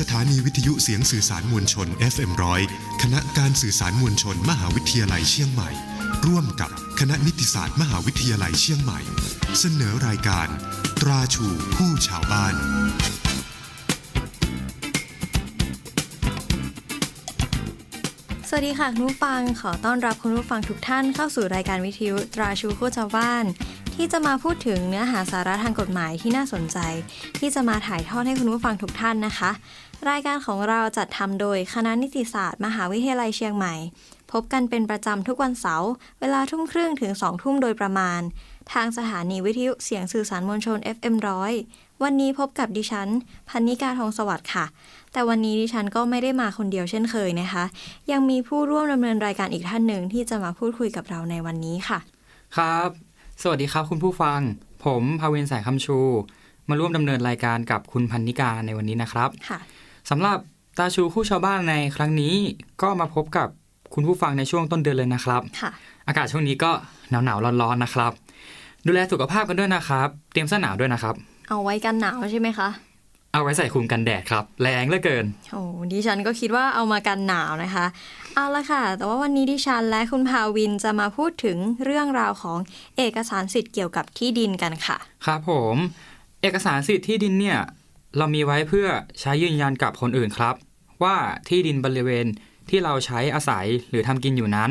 สถานีวิทยุเสียงสื่อสารมวลชน FM100 คณะการสื่อสารมวลชน มหาวิทยาลัยเชียงใหม่ ร่วมกับคณะนิติศาสตร์มหาวิทยาลัยเชียงใหม่ เสนอรายการ ตราชูผู้ชาวบ้านสวัสดีค่ะคุณผู้ฟังขอต้อนรับคุณผู้ฟังทุกท่านเข้าสู่รายการวิทยุตราชูคู่ชาวบ้าน ที่จะมาพูดถึงเนื้อหาสาระทางกฎหมายที่น่าสนใจ ที่จะมาถ่ายทอดให้คุณผู้ฟังทุกท่านนะคะ รายการของเราจัดทำโดยคณะนิติศาสตร์ มหาวิทยาลัยเชียงใหม่ พบกันเป็นประจำทุกวันเสาร์เวลาทุ่มครึ่งถึง2ทุ่มโดยประมาณ ทางสถานีวิทยุเสียงสื่อสารมวลชน FM 100วันนี้พบกับดิฉัน พันนิกาทองสวัสดิ์ค่ะ แต่วันนี้ดิฉันก็ไม่ได้มาคนเดียวเช่นเคยนะคะ ยังมีผู้ร่วมดำเนินรายการอีกท่านหนึ่งที่จะมาพูดคุยกับเราในวันนี้ค่ะ ครับ สวัสดีครับคุณผู้ฟัง ผมภาเวนสายคำชู มาร่วมดำเนินรายการกับคุณพันนิกาในวันนี้นะครับค่ะสำหรับตาชูคู่ชาวบ้านในครั้งนี้ก็มาพบกับคุณผู้ฟังในช่วงต้นเดือนเลยนะครับค่ะอากาศช่วงนี้ก็หนาวหนาวๆร้อนๆนะครับ ดูแลสุขภาพกันด้วยนะครับ เตรียมเสื้อหนาวด้วยนะครับ เอาไว้กันหนาวใช่ไหมคะ เอาไว้ใส่คลุมกันแดดครับ แรงเหลือเกินโอ้ดิฉันก็คิดว่าเอามากันหนาวนะคะ เอาละค่ะ แต่ว่าวันนี้ดิฉันและคุณภาวินจะมาพูดถึงเรื่องราวของเอกสารสิทธิ์เกี่ยวกับที่ดินกันค่ะ ครับผม เอกสารสิทธิ์ที่ดินเนี่ย เรามีไว้เพื่อใช้ยืนยันกับคนอื่นครับ ว่าที่ดินบริเวณที่เราใช้อาศัยหรือทำกินอยู่นั้น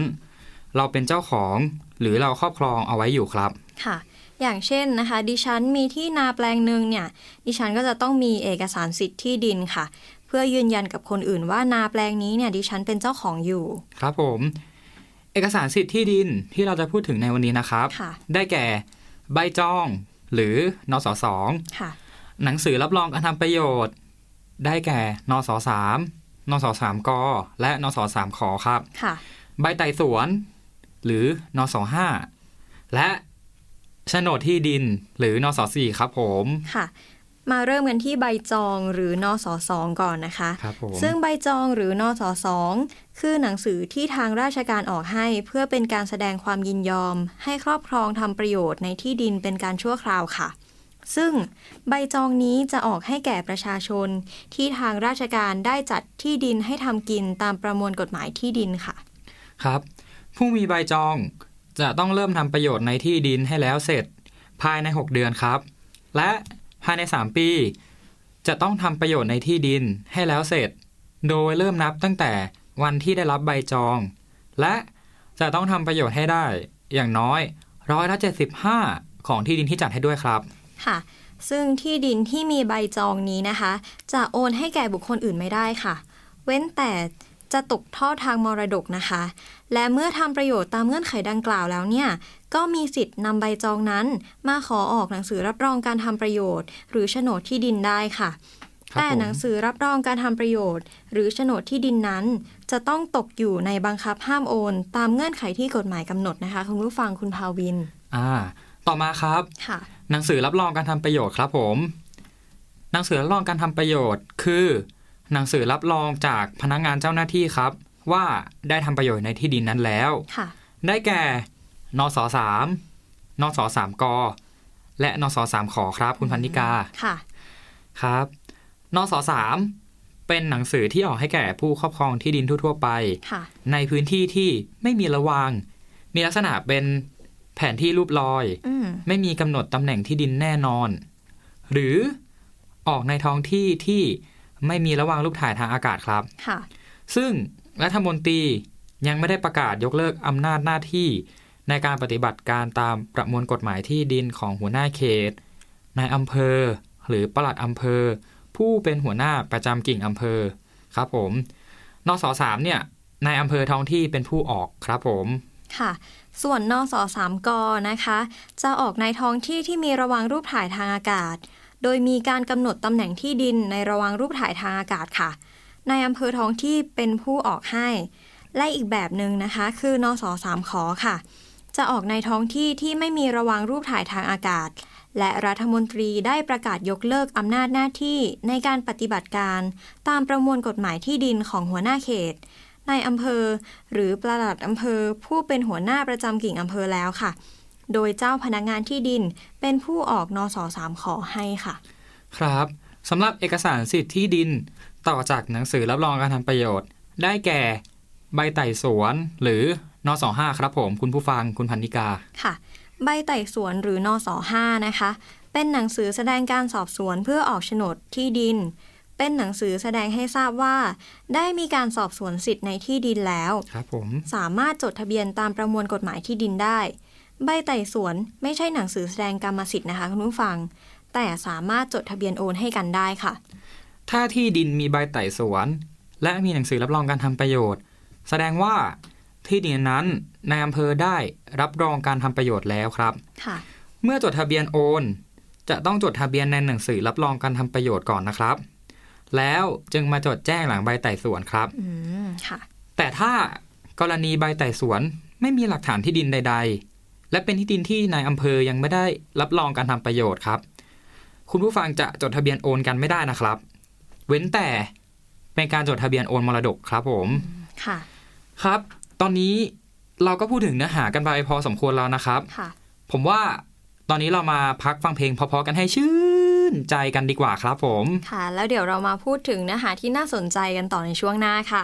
เราเป็นเจ้าของหรือเราครอบครองเอาไว้อยู่ครับค่ะ อย่างเช่นนะคะ ดิฉันมีที่นาแปลงหนึ่งเนี่ย ดิฉันก็จะต้องมีเอกสารสิทธิ์ที่ดินค่ะ เพื่อยืนยันกับคนอื่นว่านาแปลงนี้เนี่ยดิฉันเป็นเจ้าของอยู่ ครับผม เอกสารสิทธิ์ที่ดินที่เราจะพูดถึงในวันนี้นะครับค่ะได้แก่ใบจอง หรือนสสองค่ะหนังสือรับรองการทำประโยชน์ ได้แก่นสสามนสสามกและนสสามขอครับค่ะใบไต่สวน หรือนสห้าและ โฉนดที่ดินหรือนสสี่ครับผม ค่ะ มาเริ่มกันที่ใบจองหรือนสสองก่อนนะคะ ครับผมซึ่งใบจองหรือนสสองคือหนังสือที่ทางราชการออกให้ เพื่อเป็นการแสดงความยินยอม ให้ครอบครองทำประโยชน์ในที่ดินเป็นการชั่วคราวค่ะ ซึ่งใบจองนี้จะออกให้แก่ประชาชน ที่ทางราชการได้จัดที่ดินให้ทำกินตามประมวลกฎหมายที่ดินค่ะ ครับ ผู้มีใบจอง จะต้องเริ่มทำประโยชน์ในที่ดินให้แล้วเสร็จภายใน 6 เดือนครับ และภายใน 3 ปี จะต้องทำประโยชน์ในที่ดินให้แล้วเสร็จ โดยเริ่มนับตั้งแต่วันที่ได้รับใบจอง และจะต้องทำประโยชน์ให้ได้ อย่างน้อยร้อยละ75 ของที่ดินที่จัดให้ด้วยครับ ค่ะ ซึ่งที่ดินที่มีใบจองนี้นะคะ จะโอนให้แก่บุคคลอื่นไม่ได้ค่ะ เว้นแต่ จะตกทอดทางมรดกนะคะ และเมื่อทำประโยชน์ตามเงื่อนไขดังกล่าวแล้วเนี่ย ก็มีสิทธิ์นำใบจองนั้น มาขอออกหนังสือรับรองการทำประโยชน์ หรือโฉนดที่ดินได้ค่ะครับแต่ผมหนังสือรับรองการทำประโยชน์ หรือโฉนดที่ดินนั้น จะต้องตกอยู่ในบังคับห้ามโอน ตามเงื่อนไขที่กฎหมายกำหนดนะคะคุณผู้ฟังคุณภาวิน อ่า ต่อมาครับค่ะ หนังสือรับรองการทำประโยชน์ครับผม หนังสือรับรองการทำประโยชน์คือ หนังสือรับรองจากพนักงานเจ้าหน้าที่ครับ ว่าได้ทำประโยชน์ในที่ดินนั้นแล้ว ค่ะ ได้แก่ นสสามนสสามก และนสสามขอครับคุณพันธิกา ค่ะ ครับ นสสามเป็นหนังสือที่ออกให้แก่ผู้ครอบครองที่ดินทั่วๆไป ค่ะ ในพื้นที่ที่ไม่มีระวาง มีลักษณะเป็นแผนที่รูปรอย อืม ไม่มีกำหนดตำแหน่งที่ดินแน่นอน หรือออกในท้องที่ที่ ไม่มีระหว่างรูปถ่ายทางอากาศครับค่ะซึ่งรัฐมนตรียังไม่ได้ประกาศยกเลิกอำนาจหน้าที่ ในการปฏิบัติการตามประมวลกฎหมายที่ดินของหัวหน้าเขตนายอำเภอ หรือปลัดอำเภอ ผู้เป็นหัวหน้าประจำกิ่งอำเภอครับผมนสสามเนี่ยนายอำเภอท้องที่เป็นผู้ออกครับผมค่ะส่วนนสสามกนะคะ จะออกในท้องที่ที่มีระวางรูปถ่ายทางอากาศ โดยมีการกำหนดตำแหน่งที่ดินในระวางรูปถ่ายทางอากาศค่ะ ในอำเภอท้องที่เป็นผู้ออกให้ และอีกแบบหนึ่งนะคะ คือนสสามขอค่ะ จะออกในท้องที่ที่ไม่มีระวางรูปถ่ายทางอากาศ และรัฐมนตรีได้ประกาศยกเลิกอำนาจหน้าที่ในการปฏิบัติการ ตามประมวลกฎหมายที่ดินของหัวหน้าเขตในอำเภอ หรือประหลัดอำเภอ ผู้เป็นหัวหน้าประจำกิ่งอำเภอแล้วค่ะ โดยเจ้าพนักงานที่ดิน เป็นผู้ออกนสสามขอให้ค่ะ ครับสำหรับเอกสารสิทธิ์ที่ดิน ต่อจากหนังสือรับรองการทำประโยชน์ ได้แก่ใบไต่สวน หรือนอ25ครับผมคุณผู้ฟังคุณพันนิกาค่ะ ใบไต่สวนหรือนอส5นะคะ เป็นหนังสือแสดงการสอบสวนเพื่อออกโฉนดที่ดิน เป็นหนังสือแสดงให้ทราบว่า ได้มีการสอบสวนสิทธิ์ในที่ดินแล้ว ครับผม สามารถจดทะเบียนตามประมวลกฎหมายที่ดินได้ ใบไต่สวนไม่ใช่หนังสือแสดงกรรมสิทธิ์นะคะคุณผู้ฟัง แต่สามารถจดทะเบียนโอนให้กันได้ค่ะ ถ้าที่ดินมีใบไต่สวน และมีหนังสือรับรองการทำประโยชน์ แสดงว่าที่ดินนั้นในอำเภอได้รับรองการทำประโยชน์แล้วครับค่ะ เมื่อจดทะเบียนโอน จะต้องจดทะเบียนในหนังสือรับรองการทำประโยชน์ก่อนนะครับ แล้วจึงมาจดแจ้งหลังใบไต่สวนครับอืมค่ะ แต่ถ้ากรณีใบไต่สวนไม่มีหลักฐานที่ดินใด ๆ และเป็นที่ดินที่นายอำเภอยังไม่ได้รับรองการทำประโยชน์ครับ คุณผู้ฟังจะจดทะเบียนโอนกันไม่ได้นะครับ เว้นแต่เป็นการจดทะเบียนโอนมรดกครับผมค่ะ ครับ ตอนนี้เราก็พูดถึงเนื้อหากันไปพอสมควรแล้วนะครับค่ะผมว่าตอนนี้เรามาพักฟังเพลงเพอๆกันให้ชื่นใจกันดีกว่าครับผม ค่ะ แล้วเดี๋ยวเรามาพูดถึงเนื้อหาที่น่าสนใจกันต่อในช่วงหน้าค่ะ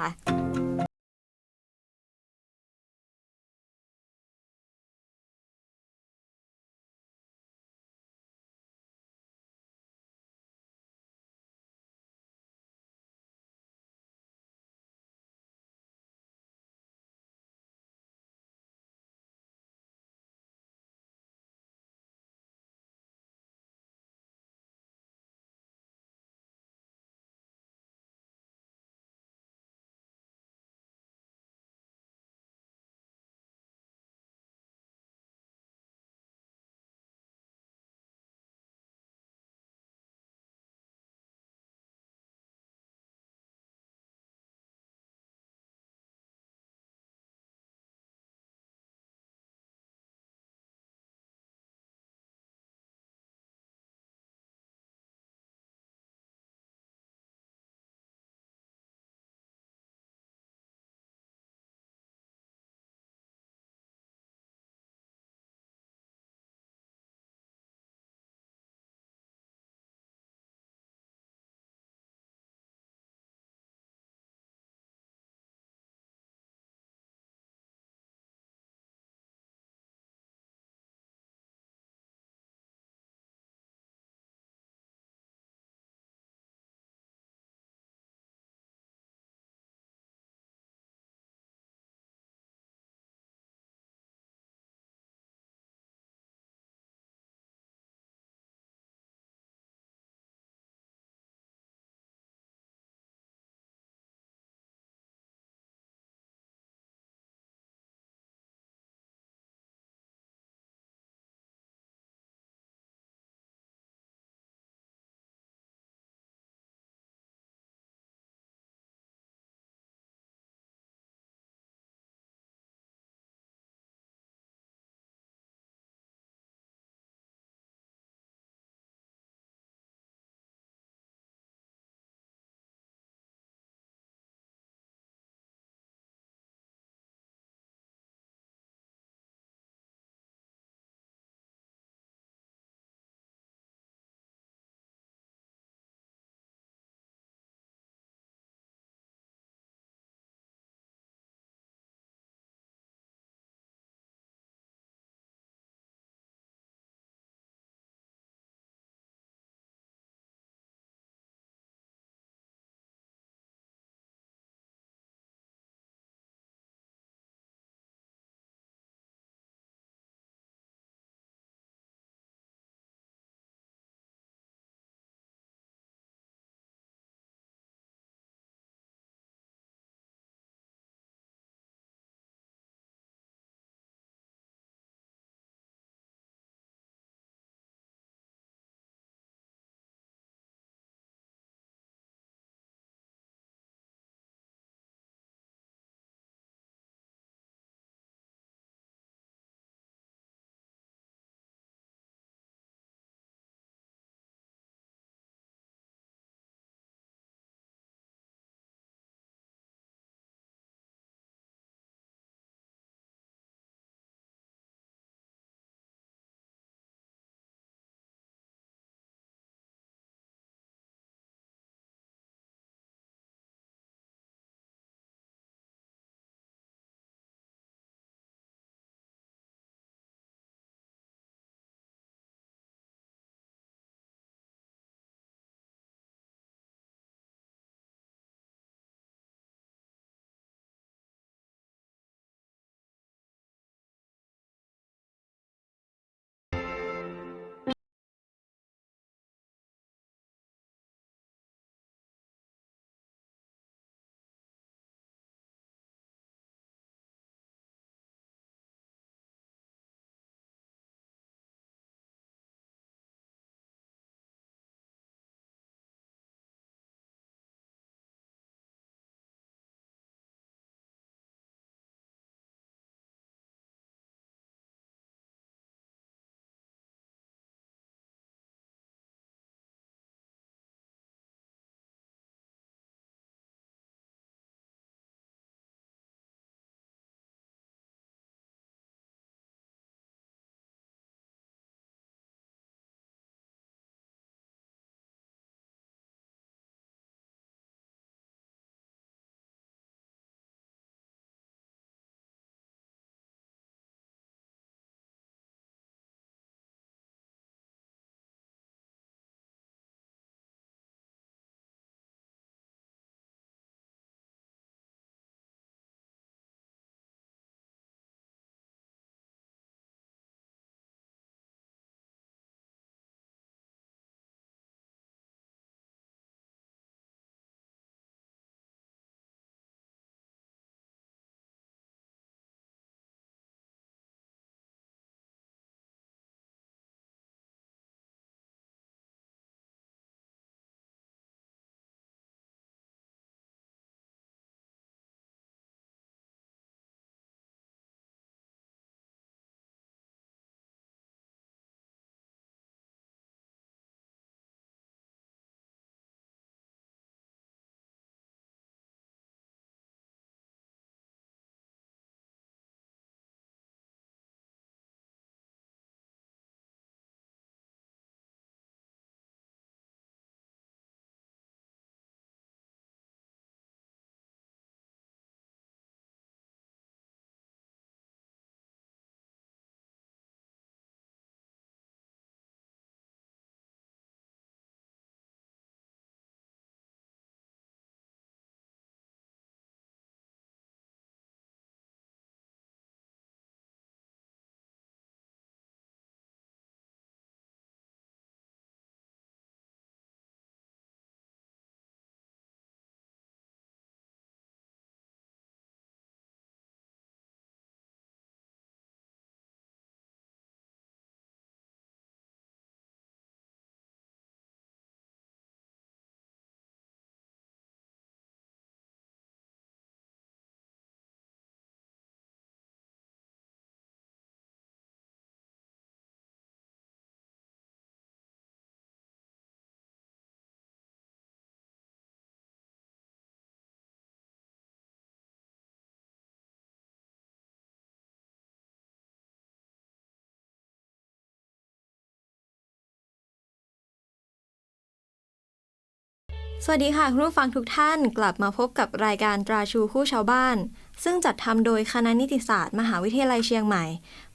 สวัสดีค่ะคุณผู้ฟังทุกท่านกลับมาพบกับรายการตราชูคู่ชาวบ้าน ซึ่งจัดทำโดยคณะนิติศาสตร์ มหาวิทยาลัยเชียงใหม่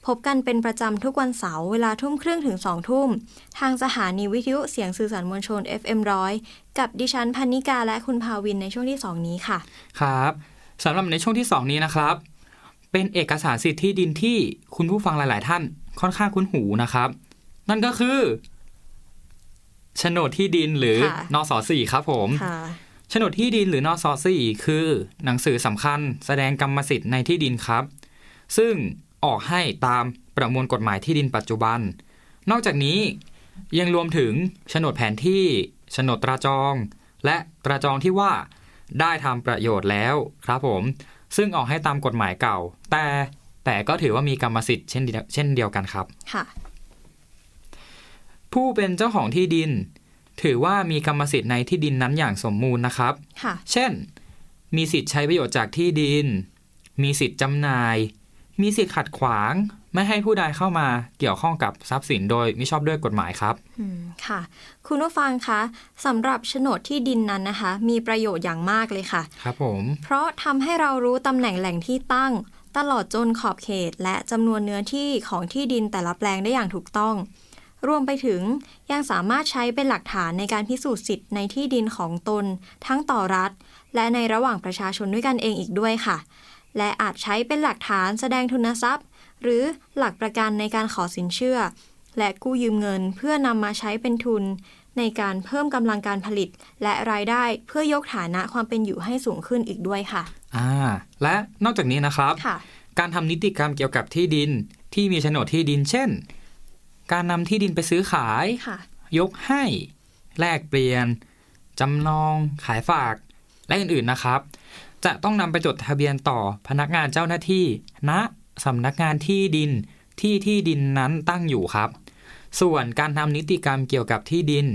พบกันเป็นประจำทุกวันเสาร์เวลาทุ่มครึ่งถึงสองทุ่ม ทางสถานีวิทยุเสียงสื่อสารมวลชน FM ร้อยกับดิฉันพันนิกาและคุณภาวินในช่วงที่ 2 นี้ค่ะ ครับสำหรับในช่วงที่ 2 นี้นะครับ เป็นเอกสารสิทธิ์ที่ดินที่คุณผู้ฟังหลาย ๆ ท่านค่อนข้างคุ้นหูนะครับ นั่นก็คือ โฉนดที่ดินหรือค่ะนสสี่ครับผมค่ะโฉนดที่ดินหรือนสสี่คือหนังสือสำคัญแสดงกรรมสิทธิ์ในที่ดินครับ ซึ่งออกให้ตามประมวลกฎหมายที่ดินปัจจุบัน นอกจากนี้ยังรวมถึงโฉนดแผนที่โฉนดตราจอง และตราจองที่ว่าได้ทำประโยชน์แล้วครับผม ซึ่งออกให้ตามกฎหมายเก่า แต่แต่ก็ถือว่ามีกรรมสิทธิ์เช่นเดียวเช่นเดียวกันครับ ค่ะ ผู้เป็นเจ้าของที่ดิน ถือว่ามีกรรมสิทธิ์ในที่ดินนั้นอย่างสมมูลนะครับ ค่ะ เช่น มีสิทธิ์ใช้ประโยชน์จากที่ดิน มีสิทธิ์จำหน่าย มีสิทธิ์ขัดขวาง ไม่ให้ผู้ใดเข้ามาเกี่ยวข้องกับทรัพย์สินโดยมิชอบด้วยกฎหมายครับ อืมค่ะ คุณผู้ฟังคะสำหรับโฉนดที่ดินนั้นนะคะ มีประโยชน์อย่างมากเลยค่ะ ครับผม เพราะทำให้เรารู้ตำแหน่งแหล่งที่ตั้ง ตลอดจนขอบเขต และจำนวนเนื้อที่ของที่ดินแต่ละแปลงได้อย่างถูกต้อง รวมไปถึงยังสามารถใช้เป็นหลักฐานในการพิสูจน์สิทธิ์ในที่ดินของตน ทั้งต่อรัฐ และในระหว่างประชาชนด้วยกันเองอีกด้วยค่ะ และอาจใช้เป็นหลักฐานแสดงทุนทรัพย์ หรือหลักประกันในการขอสินเชื่อ และกู้ยืมเงินเพื่อนำมาใช้เป็นทุน ในการเพิ่มกำลังการผลิต และรายได้เพื่อยกฐานะความเป็นอยู่ให้สูงขึ้นอีกด้วยค่ะอ่าและนอกจากนี้นะครับค่ะการทำนิติกรรมเกี่ยวกับที่ดินที่มีโฉนดที่ดิน เช่น การนำที่ดินไปซื้อขายค่ะยกให้ แลกเปลี่ยน จำนอง ขายฝาก และอื่นๆนะครับ จะต้องนำไปจดทะเบียนต่อพนักงานเจ้าหน้าที่ณสำนักงานที่ดินที่ที่ดินนั้นตั้งอยู่ครับ ส่วนการทำนิติกรรมเกี่ยวกับที่ดิน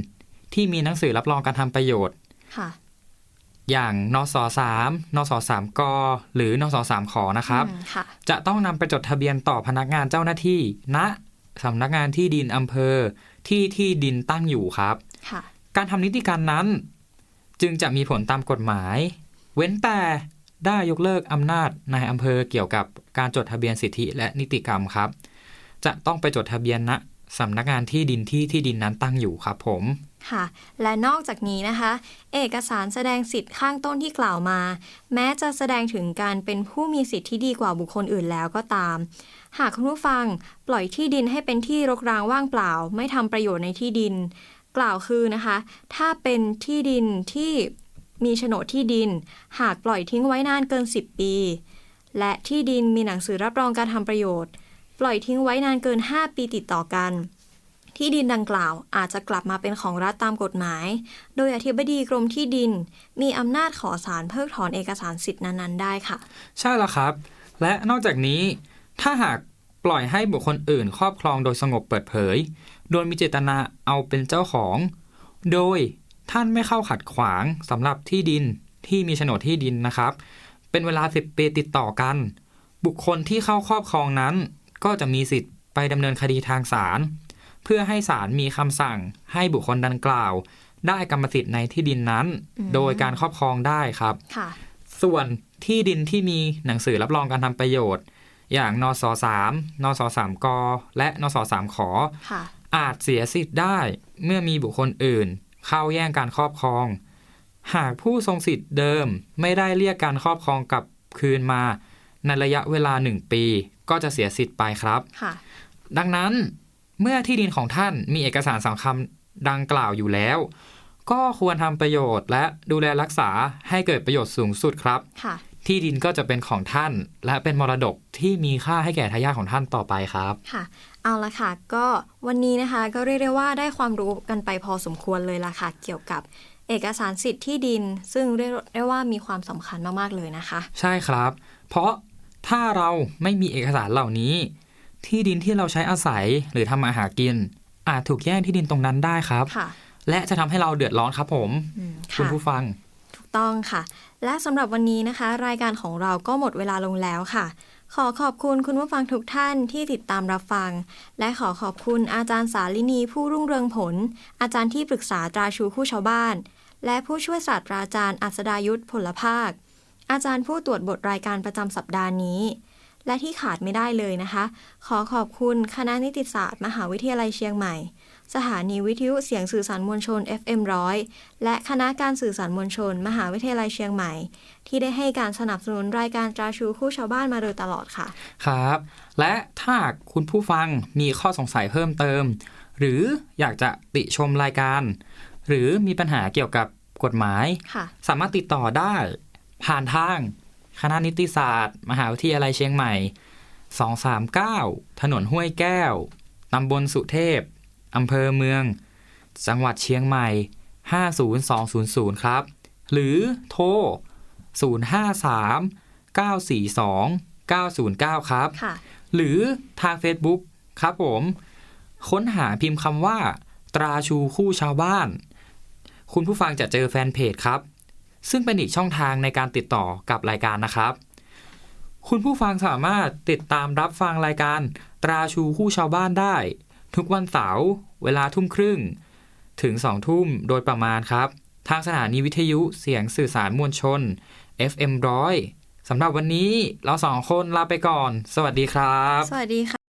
ที่มีหนังสือรับรองการทำประโยชน์ค่ะอย่างนสสามนสสามก หรือนสสามขอนะครับอืมค่ะจะต้องนำไปจดทะเบียนต่อพนักงานเจ้าหน้าที่ณ สำนักงานที่ดินอำเภอที่ที่ดินตั้งอยู่ครับค่ะการทำนิติการนั้น จึงจะมีผลตามกฎหมาย เว้นแต่ได้ยกเลิกอำนาจนายอำเภอเกี่ยวกับการจดทะเบียนสิทธิและนิติกรรมครับ จะต้องไปจดทะเบียนณสำนักงานที่ดินที่ที่ดินนั้นตั้งอยู่ครับผม ค่ะ และนอกจากนี้นะคะ เอกสารแสดงสิทธิ์ข้างต้นที่กล่าวมา แม้จะแสดงถึงการเป็นผู้มีสิทธิ์ที่ดีกว่าบุคคลอื่นแล้วก็ตาม หากคุณผู้ฟังปล่อยที่ดินให้เป็นที่รกร้างว่างเปล่า ไม่ทำประโยชน์ในที่ดิน กล่าวคือนะคะ ถ้าเป็นที่ดินที่มีโฉนดที่ดิน หากปล่อยทิ้งไว้นานเกิน 10 ปี และที่ดินมีหนังสือรับรองการทำประโยชน์ ปล่อยทิ้งไว้นานเกิน 5 ปีติดต่อกัน ที่ดินดังกล่าวอาจจะกลับมาเป็นของรัฐตามกฎหมาย โดยอธิบดีกรมที่ดิน มีอำนาจขอสารเพิกถอนเอกสารสิทธินั้นๆได้ค่ะ ใช่แล้วครับ และนอกจากนี้ ถ้าหากปล่อยให้บุคคลอื่น ครอบครองโดยสงบเปิดเผย โดยมีเจตนาเอาเป็นเจ้าของ โดยท่านไม่เข้าขัดขวางสำหรับที่ดินที่มีโฉนดที่ดินนะครับ เป็นเวลา 10 ปีติดต่อกัน บุคคลที่เข้าครอบครองนั้น ก็จะมีสิทธิ์ไปดำเนินคดีทางศาล เพื่อให้ศาลมีคำสั่งให้บุคคลดังกล่าว ได้กรรมสิทธิ์ในที่ดินนั้นอืมโดยการครอบครองได้ครับค่ะส่วนที่ดินที่มีหนังสือรับรองการทำประโยชน์ อย่างนสสามนสสามกและนสสามขอค่ะอาจเสียสิทธิ์ได้เมื่อมีบุคคลอื่น เข้าแย่งการครอบครอง หากผู้ทรงสิทธิ์เดิมไม่ได้เรียกการครอบครองกลับคืนมาในระยะเวลาหนึ่งปี ก็จะเสียสิทธิ์ไปครับค่ะดังนั้น เมื่อที่ดินของท่านมีเอกสารสำคัญดังกล่าวอยู่แล้ว ก็ควรทำประโยชน์และดูแลรักษาให้เกิดประโยชน์สูงสุดครับค่ะที่ดินก็จะเป็นของท่าน และเป็นมรดกที่มีค่าให้แก่ทายาทของท่านต่อไปครับ ค่ะ เอาละค่ะ ก็วันนี้นะคะก็เรียกได้ว่าได้ความรู้กันไปพอสมควรเลยล่ะค่ะ เกี่ยวกับเอกสารสิทธิ์ที่ดิน ซึ่งเรียกได้ว่ามีความสำคัญมากๆเลยนะคะ ใช่ครับ เพราะถ้าเราไม่มีเอกสารเหล่านี้ ที่ดินที่เราใช้อาศัยหรือทำมาหากิน อาจถูกแย่งที่ดินตรงนั้นได้ครับค่ะและจะทำให้เราเดือดร้อนครับผมอืมคุณค่ะผู้ฟัง ถูกต้องค่ะ และสำหรับวันนี้นะคะ รายการของเราก็หมดเวลาลงแล้วค่ะ ขอขอบคุณคุณผู้ฟังทุกท่านที่ติดตามรับฟัง และขอขอบคุณอาจารย์สาลินีผู้รุ่งเรืองผล อาจารย์ที่ปรึกษาตราชูคู่ชาวบ้าน และผู้ช่วยศาสตราจารย์อัศดายุทธผลภาค อาจารย์ผู้ตรวจบทรายการประจำสัปดาห์นี้ และที่ขาดไม่ได้เลยนะคะ ขอขอบคุณคณะนิติศาสตร์ มหาวิทยาลัยเชียงใหม่ สถานีวิทยุเสียงสื่อสารมวลชน FM 100และคณะการสื่อสารมวลชน มหาวิทยาลัยเชียงใหม่ ที่ได้ให้การสนับสนุนรายการตราชูคู่ชาวบ้านมาโดยตลอดค่ะ ครับ และถ้าหากคุณผู้ฟังมีข้อสงสัยเพิ่มเติม หรืออยากจะติชมรายการ หรือมีปัญหาเกี่ยวกับกฎหมายค่ะสามารถติดต่อได้ผ่านทาง คณะนิติศาสตร์ มหาวิทยาลัยเชียงใหม่ 239 ถนนห้วยแก้ว ตำบลสุเทพ อำเภอเมือง จังหวัดเชียงใหม่ 50200 ครับ หรือโทร 053 942 909 ครับค่ะหรือทาง Facebook ครับผม ค้นหาพิมพ์คำว่า ตราชูคู่ชาวบ้าน คุณผู้ฟังจะเจอแฟนเพจครับ ซึ่งเป็นอีกช่องทางในการติดต่อกับรายการนะครับ คุณผู้ฟังสามารถติดตามรับฟังรายการตราชูคู่ชาวบ้านได้ ทุกวันเสาร์เวลาทุ่มครึ่ง ถึงสองทุ่มโดยประมาณครับ ทางสถานีวิทยุเสียงสื่อสารมวลชน FM ร้อยสำหรับวันนี้เราสองคนลาไปก่อน สวัสดีครับ สวัสดีค่ะ